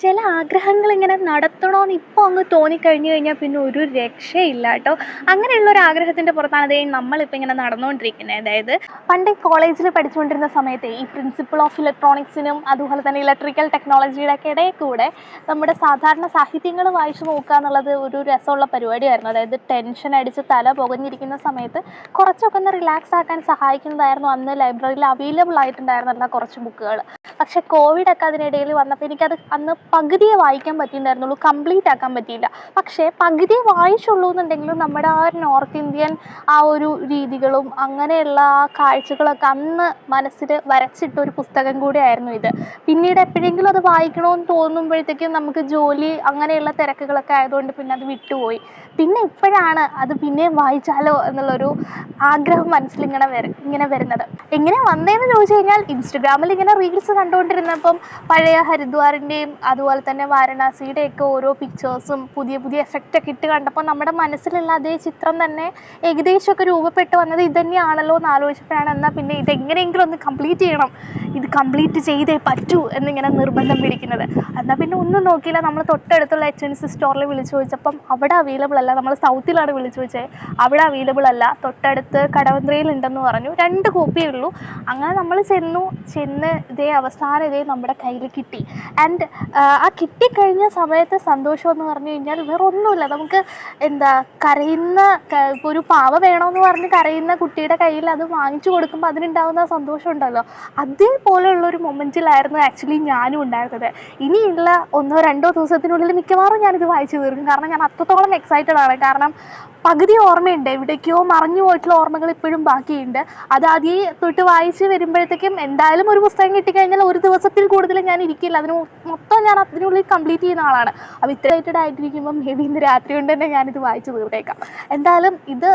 ചില ആഗ്രഹങ്ങൾ ഇങ്ങനെ നടത്തണമെന്ന് ഇപ്പോൾ അങ്ങ് തോന്നിക്കഴിഞ്ഞു കഴിഞ്ഞാൽ പിന്നെ ഒരു രക്ഷയില്ല കേട്ടോ. അങ്ങനെയുള്ള ഒരു ആഗ്രഹത്തിന്റെ പുറത്താണ് ദേ നമ്മളിപ്പോൾ ഇങ്ങനെ നടന്നുകൊണ്ടിരിക്കുന്നത് അതായത് പണ്ട് കോളേജിൽ പഠിച്ചുകൊണ്ടിരുന്ന സമയത്തെ ഈ പ്രിൻസിപ്പിൾ ഓഫ് ഇലക്ട്രോണിക്സിനും അതുപോലെ തന്നെ ഇലക്ട്രിക്കൽ ടെക്നോളജിയുടെ ഒക്കെ ഇടയിൽ കൂടെ നമ്മുടെ സാധാരണ സാഹിത്യങ്ങൾ വായിച്ചു നോക്കുക എന്നുള്ളത് ഒരു രസമുള്ള പരിപാടിയായിരുന്നു. അതായത് ടെൻഷൻ അടിച്ച് തല പുകഞ്ഞിരിക്കുന്ന സമയത്ത് കുറച്ചൊക്കെ ഒന്ന് റിലാക്സ് ആക്കാൻ സഹായിക്കുന്നതായിരുന്നു. അന്ന് ലൈബ്രറിയിൽ അവൈലബിൾ ആയിട്ടുണ്ടായിരുന്നില്ല കുറച്ച് ബുക്കുകൾ. പക്ഷേ കോവിഡ് ഒക്കെ അതിനിടയിൽ വന്നപ്പോൾ എനിക്കത് അന്ന് പകുതിയെ വായിക്കാൻ പറ്റിയിട്ടുണ്ടായിരുന്നുള്ളൂ കംപ്ലീറ്റ് ആക്കാൻ പറ്റിയില്ല. പക്ഷേ പകുതിയെ വായിച്ചുള്ളൂ എന്നുണ്ടെങ്കിലും നമ്മുടെ ആ ഒരു നോർത്ത് ഇന്ത്യൻ ആ ഒരു രീതികളും അങ്ങനെയുള്ള ആ കാഴ്ചകളൊക്കെ അന്ന് മനസ്സിൽ വരച്ചിട്ട ഒരു പുസ്തകം കൂടിയായിരുന്നു ഇത്. പിന്നീട് എപ്പോഴെങ്കിലും അത് വായിക്കണമെന്ന് തോന്നുമ്പോഴത്തേക്കും നമുക്ക് ജോലി അങ്ങനെയുള്ള തിരക്കുകളൊക്കെ ആയതുകൊണ്ട് പിന്നെ അത് വിട്ടുപോയി. പിന്നെ ഇപ്പോഴാണ് അത് പിന്നെയും വായിച്ചാലോ എന്നുള്ളൊരു ആഗ്രഹം മനസ്സിൽ ഇങ്ങനെ വര ഇങ്ങനെ വരുന്നത്. എങ്ങനെ വന്നതെന്ന് ചോദിച്ചു കഴിഞ്ഞാൽ ഇൻസ്റ്റഗ്രാമിൽ ഇങ്ങനെ റീൽസ് കണ്ടുകൊണ്ടിരുന്നപ്പം പഴയ ഹരിദ്വാറിന്റെയും അതുപോലെ തന്നെ വാരണാസിയുടെയൊക്കെ ഓരോ പിക്ചേഴ്സും പുതിയ പുതിയ എഫക്റ്റ് ഒക്കെ ഇട്ട് കണ്ടപ്പോൾ നമ്മുടെ മനസ്സിലുള്ള അതേ ചിത്രം തന്നെ ഏകദേശമൊക്കെ രൂപപ്പെട്ട് വന്നത് ഇത് തന്നെയാണല്ലോ എന്ന് ആലോചിച്ചപ്പോഴാണ്. എന്നാൽ പിന്നെ ഇതെങ്ങനെയെങ്കിലും ഒന്ന് കംപ്ലീറ്റ് ചെയ്യണം. ഇത് കംപ്ലീറ്റ് ചെയ്തേ പറ്റൂ എന്നിങ്ങനെ നിർബന്ധം പിടിക്കുന്നത്. എന്നാൽ പിന്നെ ഒന്നും നോക്കിയില്ല. നമ്മൾ തൊട്ടടുത്തുള്ള എച്ച് എൻ സി സ്റ്റോറിൽ വിളിച്ചു ചോദിച്ചപ്പം അവിടെ അവൈലബിൾ അല്ല. നമ്മൾ സൗത്തിലാണ് വിളിച്ചു ചോദിച്ചത് അവിടെ അവൈലബിൾ അല്ല. തൊട്ടടുത്ത് കടവന്ത്രയിൽ ഉണ്ടെന്ന് പറഞ്ഞു. രണ്ട് കോപ്പിയേ ഉള്ളൂ. അങ്ങനെ നമ്മൾ ചെന്നു. ചെന്ന് ഇതേ അവസാനം ഇതേ നമ്മുടെ കയ്യിൽ കിട്ടി. ആൻഡ് ആ കിട്ടിക്കഴിഞ്ഞ സമയത്തെ സന്തോഷം എന്ന് പറഞ്ഞു കഴിഞ്ഞാൽ വേറെ ഒന്നുമില്ല. നമുക്ക് എന്താ കരയുന്ന ഒരു പാവ വേണമെന്ന് പറഞ്ഞ് കരയുന്ന കുട്ടിയുടെ കയ്യിൽ അത് വാങ്ങിച്ചു കൊടുക്കുമ്പോൾ അതിനുണ്ടാവുന്ന സന്തോഷം ഉണ്ടല്ലോ. അതേപോലെയുള്ള ഒരു മൊമെന്റിലായിരുന്നു ആക്ച്വലി ഞാനും ഉണ്ടായിരുന്നത്. ഇനിയുള്ള ഒന്നോ രണ്ടോ ദിവസത്തിനുള്ളിൽ മിക്കവാറും ഞാനിത് വായിച്ചു തീർക്കും. കാരണം ഞാൻ അത്രത്തോളം എക്സൈറ്റഡ് ആണ്. കാരണം പകുതി ഓർമ്മയുണ്ട്. എവിടേക്കോ മറഞ്ഞു പോയിട്ടുള്ള ഓർമ്മകൾ ഇപ്പോഴും ബാക്കിയുണ്ട്. അത് ആദ്യം തൊട്ട് വായിച്ച് വരുമ്പോഴത്തേക്കും എന്തായാലും ഒരു പുസ്തകം കിട്ടിക്കഴിഞ്ഞാൽ ഒരു ദിവസത്തിൽ കൂടുതൽ ഞാൻ ഇരിക്കില്ല. അതിന് മൊത്തം ഞാൻ അതിനുള്ളിൽ കംപ്ലീറ്റ് ചെയ്യുന്ന ആളാണ്. അപ്പോൾ ഇത്ര എക്സൈറ്റഡ് ആയിട്ടിരിക്കുമ്പോൾ മേ ബി ഇന്ന് രാത്രി കൊണ്ട് തന്നെ ഞാനിത് വായിച്ച് തീർത്തേക്കാം. എന്തായാലും ഇത്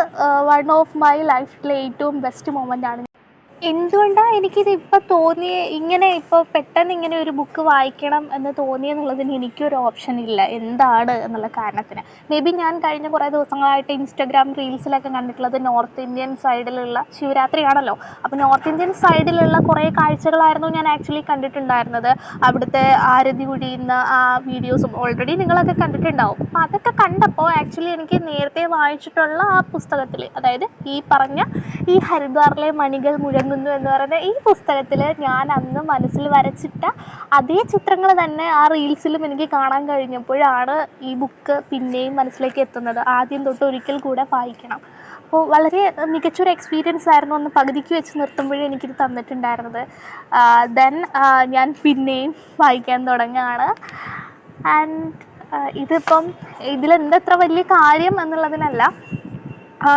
വൺ ഓഫ് മൈ ലൈഫിലെ ഏറ്റവും ബെസ്റ്റ് മൊമെന്റ് ആണ്. എന്തുകൊണ്ടാണ് എനിക്കിത് ഇപ്പൊ തോന്നിയ ഇങ്ങനെ ഇപ്പൊ പെട്ടെന്ന് ഇങ്ങനെ ഒരു ബുക്ക് വായിക്കണം എന്ന് തോന്നിയെന്നുള്ളതിന് എനിക്കൊരു ഓപ്ഷൻ ഇല്ല. എന്താണ് എന്നുള്ള കാരണത്തിന്. മേ ബി ഞാൻ കഴിഞ്ഞ കുറേ ദിവസങ്ങളായിട്ട് ഇൻസ്റ്റഗ്രാം റീൽസിലൊക്കെ കണ്ടിട്ടുള്ളത് നോർത്ത് ഇന്ത്യൻ സൈഡിലുള്ള ശിവരാത്രിയാണല്ലോ. അപ്പോൾ നോർത്ത് ഇന്ത്യൻ സൈഡിലുള്ള കുറേ കാഴ്ചകളായിരുന്നു ഞാൻ ആക്ച്വലി കണ്ടിട്ടുണ്ടായിരുന്നത്. അവിടുത്തെ ആരതി കുഴിയുന്ന ആ വീഡിയോസും ഓൾറെഡി നിങ്ങളൊക്കെ കണ്ടിട്ടുണ്ടാവും. അപ്പോൾ അതൊക്കെ കണ്ടപ്പോൾ ആക്ച്വലി എനിക്ക് നേരത്തെ വായിച്ചിട്ടുള്ള ആ പുസ്തകത്തിൽ അതായത് ഈ പറഞ്ഞ ഈ ഹരിദ്വാറിലെ മണികൾ മുഴങ്ങുന്നു എന്ന് പറയുന്ന ഈ പുസ്തകത്തിൽ ഞാൻ അന്ന് മനസ്സിൽ വരച്ചിട്ട അതേ ചിത്രങ്ങൾ തന്നെ ആ റീൽസിലും എനിക്ക് കാണാൻ കഴിഞ്ഞപ്പോഴാണ് ഈ ബുക്ക് പിന്നെയും മനസ്സിലേക്ക് എത്തുന്നത്. ആദ്യം തൊട്ട് ഒരിക്കൽ കൂടെ വായിക്കണം. അപ്പോൾ വളരെ മികച്ചൊരു എക്സ്പീരിയൻസ് ആയിരുന്നു അന്ന് പകുതിക്ക് വെച്ച് നിർത്തുമ്പോഴേ എനിക്കിത് തന്നിട്ടുണ്ടായിരുന്നത്. ദെൻ ഞാൻ പിന്നെയും വായിക്കാൻ തുടങ്ങുകയാണ്. ആൻഡ് ഇതിപ്പം ഇതിലെന്തത്ര വലിയ കാര്യം എന്നുള്ളതിനല്ല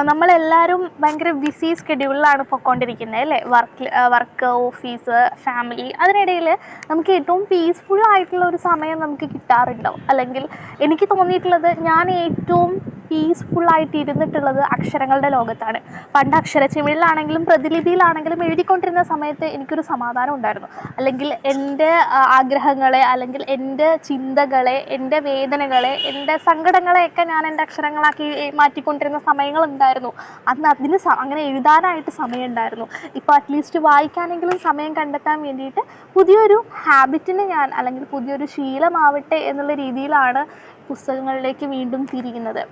നമ്മളെല്ലാവരും ഭയങ്കര ബിസി സ്കെഡ്യൂളിലാണ് പൊയ്ക്കൊണ്ടിരിക്കുന്നത് അല്ലേ? വർക്ക് വർക്ക് ഓഫീസ് ഫാമിലി അതിനിടയിൽ നമുക്ക് ഏറ്റവും പീസ്ഫുൾ ആയിട്ടുള്ള ഒരു സമയം നമുക്ക് കിട്ടാറുണ്ടോ? അല്ലെങ്കിൽ എനിക്ക് തോന്നിയിട്ടുള്ളത് ഞാൻ ഏറ്റവും പീസ്ഫുൾ ആയിട്ട് ഇരുന്നിട്ടുള്ളത് അക്ഷരങ്ങളുടെ ലോകത്താണ്. പണ്ട് അക്ഷരച്ചിമിഴിലാണെങ്കിലും പ്രതിലിപിയിലാണെങ്കിലും എഴുതിക്കൊണ്ടിരുന്ന സമയത്ത് എനിക്കൊരു സമാധാനം ഉണ്ടായിരുന്നു. അല്ലെങ്കിൽ എന്റെ ആഗ്രഹങ്ങളെ അല്ലെങ്കിൽ എന്റെ ചിന്തകളെ എന്റെ വേദനകളെ എന്റെ സങ്കടങ്ങളെയൊക്കെ ഞാൻ എന്റെ അക്ഷരങ്ങളാക്കി മാറ്റിക്കൊണ്ടിരുന്ന സമയങ്ങളുണ്ടായിരുന്നു. അന്ന് അതിന് അങ്ങനെ എഴുതാനായിട്ട് സമയം ഉണ്ടായിരുന്നു ഇപ്പോൾ അറ്റ്ലീസ്റ്റ് വായിക്കാനെങ്കിലും സമയം കണ്ടെത്താൻ വേണ്ടിയിട്ട് പുതിയൊരു ഹാബിറ്റിന് ഞാൻ അല്ലെങ്കിൽ പുതിയൊരു ശീലമാവട്ടെ എന്നുള്ള രീതിയിലാണ് പുസ്തകങ്ങളിലേക്ക് വീണ്ടും തിരിയുന്നത്.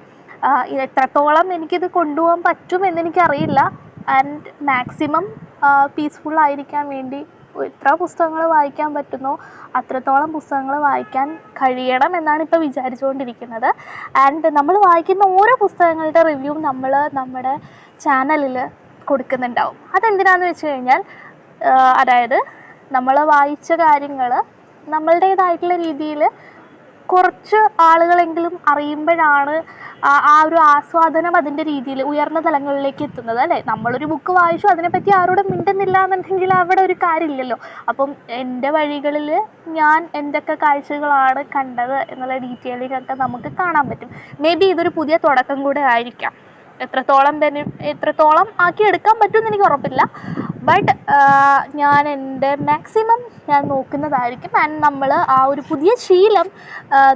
എത്രത്തോളം എനിക്കിത് കൊണ്ടുപോകാൻ പറ്റും എന്നെനിക്കറിയില്ല. ആൻഡ് മാക്സിമം പീസ്ഫുൾ ആയിരിക്കാൻ വേണ്ടി എത്ര പുസ്തകങ്ങൾ വായിക്കാൻ പറ്റുന്നോ അത്രത്തോളം പുസ്തകങ്ങൾ വായിക്കാൻ കഴിയണം എന്നാണ് ഇപ്പോൾ വിചാരിച്ചുകൊണ്ടിരിക്കുന്നത്. ആൻഡ് നമ്മൾ വായിക്കുന്ന ഓരോ പുസ്തകങ്ങളുടെ റിവ്യൂ നമ്മൾ നമ്മുടെ ചാനലിൽ കൊടുക്കുന്നുണ്ടാവും. അതെന്തിനാന്ന് വെച്ച് കഴിഞ്ഞാൽ അതായത് നമ്മൾ വായിച്ച കാര്യങ്ങൾ നമ്മളുടേതായിട്ടുള്ള രീതിയിൽ കുറച്ച് ആളുകളെങ്കിലും അറിയുമ്പോഴാണ് ആ ഒരു ആസ്വാദനം അതിന്റെ രീതിയിൽ ഉയർന്ന തലങ്ങളിലേക്ക് എത്തുന്നത് അല്ലേ? നമ്മളൊരു ബുക്ക് വായിച്ചു അതിനെപ്പറ്റി ആരോടും മിണ്ടുന്നില്ല എന്നുണ്ടെങ്കിൽ അവിടെ ഒരു കാര്യമില്ലല്ലോ. അപ്പം എന്റെ വഴികളിൽ ഞാൻ എന്തൊക്കെ കാഴ്ചകളാണ് കണ്ടത് എന്നുള്ള ഡീറ്റെയിലിങ്ങൊക്കെ നമുക്ക് കാണാൻ പറ്റും. മേ ബി ഇതൊരു പുതിയ തുടക്കം കൂടെ ആയിരിക്കാം. എത്രത്തോളം തന്നെ എത്രത്തോളം ആക്കി എടുക്കാൻ പറ്റുമെന്ന് എനിക്ക് ഉറപ്പില്ല. ബട്ട് ഞാൻ എന്റെ മാക്സിമം ഞാൻ നോക്കുന്നതായിരിക്കും. ആൻഡ് നമ്മൾ ആ ഒരു പുതിയ ശീലം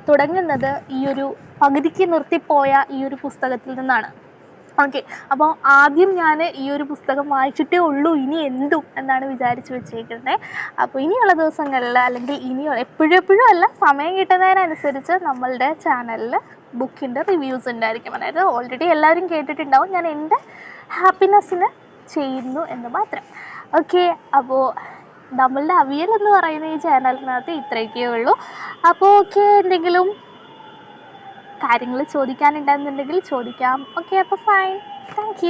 തുടങ്ങുന്നത് ഈ ഒരു പകുതിക്ക് നിർത്തിപ്പോയ ഈ ഒരു പുസ്തകത്തിൽ നിന്നാണ്. ഓക്കെ അപ്പോൾ ആദ്യം ഞാൻ ഈ ഒരു പുസ്തകം വായിച്ചിട്ടേ ഉള്ളൂ. ഇനി എന്തും എന്നാണ് വിചാരിച്ചു വെച്ചേക്കുന്നത് അപ്പോൾ ഇനിയുള്ള ദിവസങ്ങളിൽ അല്ലെങ്കിൽ ഇനി എപ്പോഴും എപ്പോഴും അല്ല സമയം കിട്ടുന്നതിനനുസരിച്ച് നമ്മളുടെ ചാനലിൽ ബുക്കിന്റെ റിവ്യൂസ് ഉണ്ടായിരിക്കും. അതായത് ഓൾറെഡി എല്ലാവരും കേട്ടിട്ടുണ്ടാവും. ഞാൻ എന്റെ ഹാപ്പിനെസ്സിന് ചെയ്യുന്നു എന്ന് മാത്രം. ഓക്കെ അപ്പോൾ നമ്മളുടെ അവിയൽ എന്ന് പറയുന്ന ഈ ചാനലിനകത്ത് ഇത്രയൊക്കെ ഉള്ളൂ. അപ്പോൾ ഓക്കെ എന്തെങ്കിലും കാര്യങ്ങൾ ചോദിക്കാനുണ്ടെന്നുണ്ടെങ്കിൽ ചോദിക്കാം. ഓക്കെ അപ്പോൾ ഫൈൻ താങ്ക്